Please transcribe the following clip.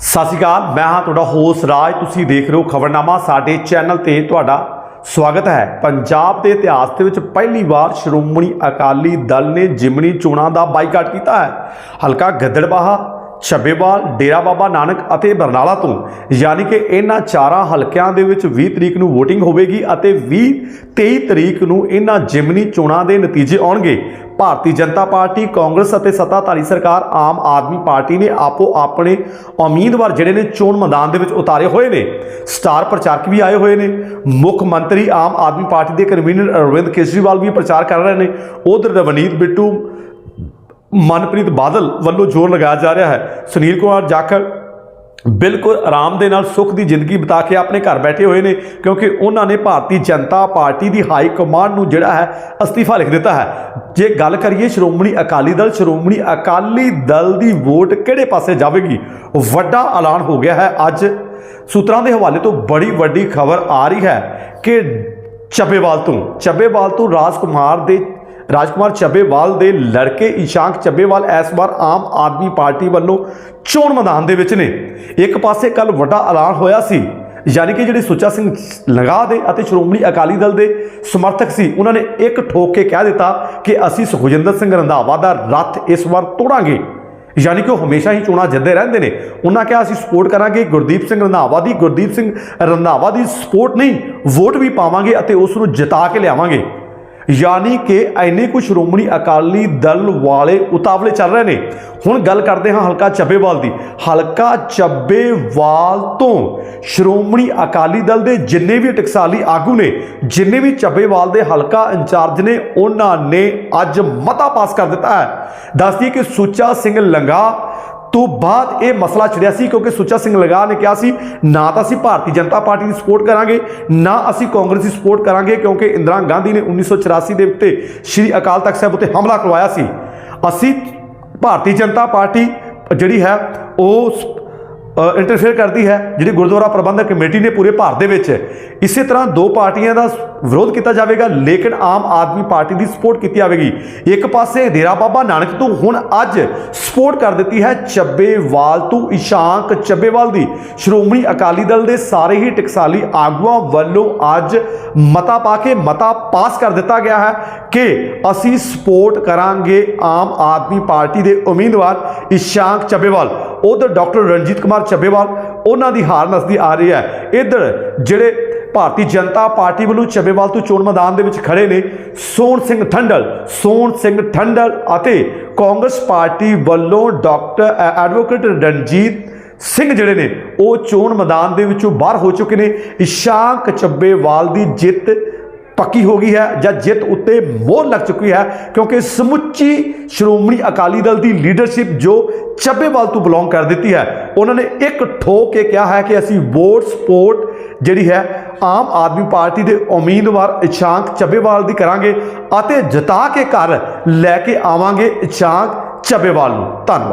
ਸਤਿ ਸ਼੍ਰੀ ਅਕਾਲ, ਮੈਂ ਹਾਂ ਤੁਹਾਡਾ ਹੋਸ਼ ਰਾਜ। ਤੁਸੀਂ ਦੇਖ ਰਹੇ ਹੋ ਖਬਰਨਾਮਾ, ਸਾਡੇ ਚੈਨਲ ਤੇ ਤੁਹਾਡਾ ਸਵਾਗਤ ਹੈ। ਪੰਜਾਬ ਦੇ ਇਤਿਹਾਸ ਦੇ ਵਿੱਚ ਪਹਿਲੀ ਵਾਰ ਸ਼੍ਰੋਮਣੀ ਅਕਾਲੀ ਦਲ ਨੇ ਜਿਮਣੀ ਚੋਣਾਂ ਦਾ ਬਾਈਕਾਟ ਕੀਤਾ ਹੈ। ਹਲਕਾ ਗਿੱਦੜਬਾਹਾ ਛੱਬੇਵਾਲ ਡੇਰਾ ਬਾਬਾ ਨਾਨਕ ਅਤੇ ਬਰਨਾਲਾ ਤੋਂ। ਯਾਨੀ ਕਿ ਇਹਨਾਂ ਚਾਰਾਂ ਹਲਕਿਆਂ ਦੇ ਵਿੱਚ 20 ਤਰੀਕ ਨੂੰ VOTING ਹੋਵੇਗੀ ਅਤੇ 20 23 ਤਰੀਕ ਨੂੰ ਇਹਨਾਂ ਜਿਮਨੀ ਚੋਣਾਂ ਦੇ ਨਤੀਜੇ ਆਉਣਗੇ। ਭਾਰਤੀ ਜਨਤਾ ਪਾਰਟੀ, ਕਾਂਗਰਸ ਅਤੇ ਸੱਤਾਧਾਰੀ ਸਰਕਾਰ ਆਮ ਆਦਮੀ ਪਾਰਟੀ ਨੇ ਆਪੋ ਆਪਣੇ ਉਮੀਦਵਾਰ ਜਿਹੜੇ ਨੇ ਚੋਣ ਮੈਦਾਨ ਦੇ ਵਿੱਚ ਉਤਾਰੇ ਹੋਏ ਨੇ। ਸਟਾਰ ਪ੍ਰਚਾਰਕ ਵੀ ਆਏ ਹੋਏ ਨੇ। ਮੁੱਖ ਮੰਤਰੀ ਆਮ ਆਦਮੀ ਪਾਰਟੀ ਦੇ ਕਨਵੀਨਰ ਅਰਵਿੰਦ ਕੇਜਰੀਵਾਲ ਵੀ ਪ੍ਰਚਾਰ ਕਰ ਰਹੇ ਨੇ। ਉਧਰ ਰਵਨੀਤ ਬਿੱਟੂ ਮਨਪ੍ਰੀਤ ਬਾਦਲ ਵੱਲੋਂ ਜ਼ੋਰ ਲਗਾਇਆ ਜਾ ਰਿਹਾ ਹੈ। ਸੁਨੀਲ ਕੁਮਾਰ ਜਾਖੜ ਬਿਲਕੁਲ ਆਰਾਮ ਦੇ ਨਾਲ ਸੁੱਖ ਦੀ ਜ਼ਿੰਦਗੀ ਬਿਤਾ ਕੇ ਆਪਣੇ ਘਰ ਬੈਠੇ ਹੋਏ ਨੇ, ਕਿਉਂਕਿ ਉਹਨਾਂ ਨੇ ਭਾਰਤੀ ਜਨਤਾ ਪਾਰਟੀ ਦੀ ਹਾਈ ਕਮਾਂਡ ਨੂੰ ਜਿਹੜਾ ਹੈ ਅਸਤੀਫਾ ਲਿਖ ਦਿੱਤਾ ਹੈ। ਜੇ ਗੱਲ ਕਰੀਏ ਸ਼੍ਰੋਮਣੀ ਅਕਾਲੀ ਦਲ, ਸ਼੍ਰੋਮਣੀ ਅਕਾਲੀ ਦਲ ਦੀ ਵੋਟ ਕਿਹੜੇ ਪਾਸੇ ਜਾਵੇਗੀ? ਵੱਡਾ ਐਲਾਨ ਹੋ ਗਿਆ ਹੈ ਅੱਜ। ਸੂਤਰਾਂ ਦੇ ਹਵਾਲੇ ਤੋਂ ਬੜੀ ਵੱਡੀ ਖਬਰ ਆ ਰਹੀ ਹੈ ਕਿ ਚੱਬੇਵਾਲ ਤੋਂ ਚੱਬੇਵਾਲ ਤੋਂ ਰਾਜਕੁਮਾਰ ਦੇ ਰਾਜਕੁਮਾਰ ਚੱਬੇਵਾਲ ਦੇ ਲੜਕੇ ਇਸ਼ਾਂਕ ਚੱਬੇਵਾਲ ਇਸ ਵਾਰ ਆਮ ਆਦਮੀ ਪਾਰਟੀ ਵੱਲੋਂ ਚੋਣ ਮੈਦਾਨ ਦੇ ਵਿੱਚ ਨੇ। ਇੱਕ ਪਾਸੇ ਕੱਲ ਵੱਡਾ ਐਲਾਨ ਹੋਇਆ ਸੀ, ਯਾਨੀ ਕਿ ਜਿਹੜੇ ਸੁੱਚਾ ਸਿੰਘ ਲੰਗਾ ਦੇ ਅਤੇ ਸ਼੍ਰੋਮਣੀ ਅਕਾਲੀ ਦਲ ਦੇ ਸਮਰਥਕ ਸੀ, ਉਹਨਾਂ ਨੇ ਇੱਕ ਠੋਕ ਕੇ ਕਹਿ ਦਿੱਤਾ ਕਿ ਅਸੀਂ ਸੁਖਜਿੰਦਰ ਸਿੰਘ ਰੰਧਾਵਾ ਦਾ ਰੱਥ ਇਸ ਵਾਰ ਤੋੜਾਂਗੇ। ਯਾਨੀ ਕਿ ਉਹ ਹਮੇਸ਼ਾ ਹੀ ਚੋਣਾਂ ਜਿੱਤਦੇ ਰਹਿੰਦੇ ਨੇ। ਉਹਨਾਂ ਕਿਹਾ, ਅਸੀਂ ਸਪੋਰਟ ਕਰਾਂਗੇ, ਗੁਰਦੀਪ ਸਿੰਘ ਰੰਧਾਵਾ ਦੀ, ਗੁਰਦੀਪ ਸਿੰਘ ਰੰਧਾਵਾ ਦੀ ਸਪੋਰਟ ਨਹੀਂ, ਵੋਟ ਵੀ ਪਾਵਾਂਗੇ ਅਤੇ ਉਸ ਨੂੰ ਜਿਤਾ ਕੇ ਲਿਆਵਾਂਗੇ। ਯਾਨੀ ਕਿ ਐਨੇ ਕੁ ਸ਼੍ਰੋਮਣੀ ਅਕਾਲੀ ਦਲ ਵਾਲੇ ਉਤਾਵਲੇ ਚੱਲ ਰਹੇ ਨੇ। ਹੁਣ ਗੱਲ ਕਰਦੇ ਹਾਂ ਹਲਕਾ ਚੱਬੇਵਾਲ ਦੀ। ਹਲਕਾ ਚੱਬੇਵਾਲ ਤੋਂ ਸ਼੍ਰੋਮਣੀ ਅਕਾਲੀ ਦਲ ਦੇ ਜਿੰਨੇ ਵੀ ਟਕਸਾਲੀ ਆਗੂ ਨੇ, ਜਿੰਨੇ ਵੀ ਚੱਬੇਵਾਲ ਦੇ ਹਲਕਾ ਇੰਚਾਰਜ ਨੇ, ਉਹਨਾਂ ਨੇ ਅੱਜ ਮਤਾ ਪਾਸ ਕਰ ਦਿੱਤਾ ਹੈ। ਦੱਸਦੀ ਕਿ ਸੁੱਚਾ ਸਿੰਘ ਲੰਗਾ ਤੋਂ ਬਾਅਦ ਇਹ ਮਸਲਾ ਛਿੜਿਆ ਸੀ ਕਿਉਂਕਿ ਸੁੱਚਾ ਸਿੰਘ ਲਗਾ ਨੇ ਕਿਹਾ ਸੀ, ਨਾ ਤਾਂ ਅਸੀਂ ਭਾਰਤੀ ਜਨਤਾ ਪਾਰਟੀ ਦੀ ਸਪੋਰਟ ਕਰਾਂਗੇ, ਨਾ ਅਸੀਂ ਕਾਂਗਰਸ ਦੀ ਸਪੋਰਟ ਕਰਾਂਗੇ ਕਿਉਂਕਿ ਇੰਦਰਾ ਗਾਂਧੀ ਨੇ 1984 ਦੇ ਉੱਤੇ ਸ਼੍ਰੀ ਅਕਾਲ ਤਖਤ ਸਾਹਿਬ ਉੱਤੇ ਹਮਲਾ ਕਰਵਾਇਆ ਸੀ। ਅਸੀਂ ਭਾਰਤੀ ਜਨਤਾ ਪਾਰਟੀ ਜਿਹੜੀ ਹੈ, ਉਹ ਇੰਟਰਫੇਅਰ ਕਰਦੀ ਹੈ, ਜਿਹੜੀ ਗੁਰਦੁਆਰਾ ਪ੍ਰਬੰਧਕ ਕਮੇਟੀ ਨੇ ਪੂਰੇ ਭਾਰਤ ਦੇ ਵਿੱਚ ਇਸੇ ਤਰ੍ਹਾਂ ਦੋ ਪਾਰਟੀਆਂ ਦਾ ਵਿਰੋਧ ਕੀਤਾ ਜਾਵੇਗਾ, ਲੇਕਿਨ ਆਮ ਆਦਮੀ ਪਾਰਟੀ ਦੀ ਸਪੋਰਟ ਕੀਤੀ ਜਾਵੇਗੀ। ਇੱਕ ਪਾਸੇ ਡੇਰਾ ਬਾਬਾ ਨਾਨਕ ਤੋਂ ਹੁਣ ਅੱਜ ਸਪੋਰਟ ਕਰ ਦਿੱਤੀ ਹੈ ਚੱਬੇਵਾਲ ਤੋਂ ਇਸ਼ਾਂਕ ਚੱਬੇਵਾਲ ਦੀ। ਸ਼੍ਰੋਮਣੀ ਅਕਾਲੀ ਦਲ ਦੇ ਸਾਰੇ ਹੀ ਟਕਸਾਲੀ ਆਗੂਆਂ ਵੱਲੋਂ ਅੱਜ ਮਤਾ ਪਾ ਕੇ ਮਤਾ ਪਾਸ ਕਰ ਦਿੱਤਾ ਗਿਆ ਹੈ ਕਿ ਅਸੀਂ ਸਪੋਰਟ ਕਰਾਂਗੇ ਆਮ ਆਦਮੀ ਪਾਰਟੀ ਦੇ ਉਮੀਦਵਾਰ ਇਸ਼ਾਂਕ ਚੱਬੇਵਾਲ। ਉਧਰ ਡਾਕਟਰ ਰਣਜੀਤ ਕੁਮਾਰ ਚੱਬੇਵਾਲ ਉਹਨਾਂ ਦੀ ਹਾਰ ਨਸਦੀ ਆ ਰਹੀ ਹੈ। ਇਧਰ ਜਿਹੜੇ ਭਾਰਤੀ ਜਨਤਾ ਪਾਰਟੀ ਵੱਲੋਂ ਚੱਬੇਵਾਲ ਤੋਂ ਚੋਣ ਮੈਦਾਨ ਦੇ ਵਿੱਚ ਖੜੇ ਨੇ, ਸੋਹਣ ਸਿੰਘ ਠੰਡਲ, ਸੋਹਣ ਸਿੰਘ ਠੰਡਲ ਅਤੇ ਕਾਂਗਰਸ ਪਾਰਟੀ ਵੱਲੋਂ ਡਾਕਟਰ ਐਡਵੋਕੇਟ ਰਣਜੀਤ ਸਿੰਘ ਜਿਹੜੇ ਨੇ, ਉਹ ਚੋਣ ਮੈਦਾਨ ਦੇ ਵਿੱਚੋਂ ਬਾਹਰ ਹੋ ਚੁੱਕੇ ਨੇ। ਇਸ਼ਾਂਕ ਚੱਬੇਵਾਲ ਦੀ ਜਿੱਤ ਪੱਕੀ ਹੋ ਗਈ ਹੈ ਜਾਂ ਜਿੱਤ ਉੱਤੇ ਮੋਹਰ ਲੱਗ ਚੁੱਕੀ ਹੈ, ਕਿਉਂਕਿ ਸਮੁੱਚੀ ਸ਼੍ਰੋਮਣੀ ਅਕਾਲੀ ਦਲ ਦੀ ਲੀਡਰਸ਼ਿਪ ਜੋ ਚੱਬੇਵਾਲ ਤੋਂ ਬਿਲੋਂਗ ਕਰ ਦਿੱਤੀ ਹੈ, ਉਹਨਾਂ ਨੇ ਇੱਕ ਠੋਕ ਕੇ ਕਿਹਾ ਹੈ ਕਿ ਅਸੀਂ ਵੋਟ ਸਪੋਰਟ ਜਿਹੜੀ ਹੈ ਆਮ ਆਦਮੀ ਪਾਰਟੀ ਦੇ ਉਮੀਦਵਾਰ ਇਸ਼ਾਂਕ ਚੱਬੇਵਾਲ ਦੀ ਕਰਾਂਗੇ ਅਤੇ ਜਿਤਾ ਕੇ ਘਰ ਲੈ ਕੇ ਆਵਾਂਗੇ ਇਸ਼ਾਂਕ ਚੱਬੇਵਾਲ ਨੂੰ। ਧੰਨਵਾਦ।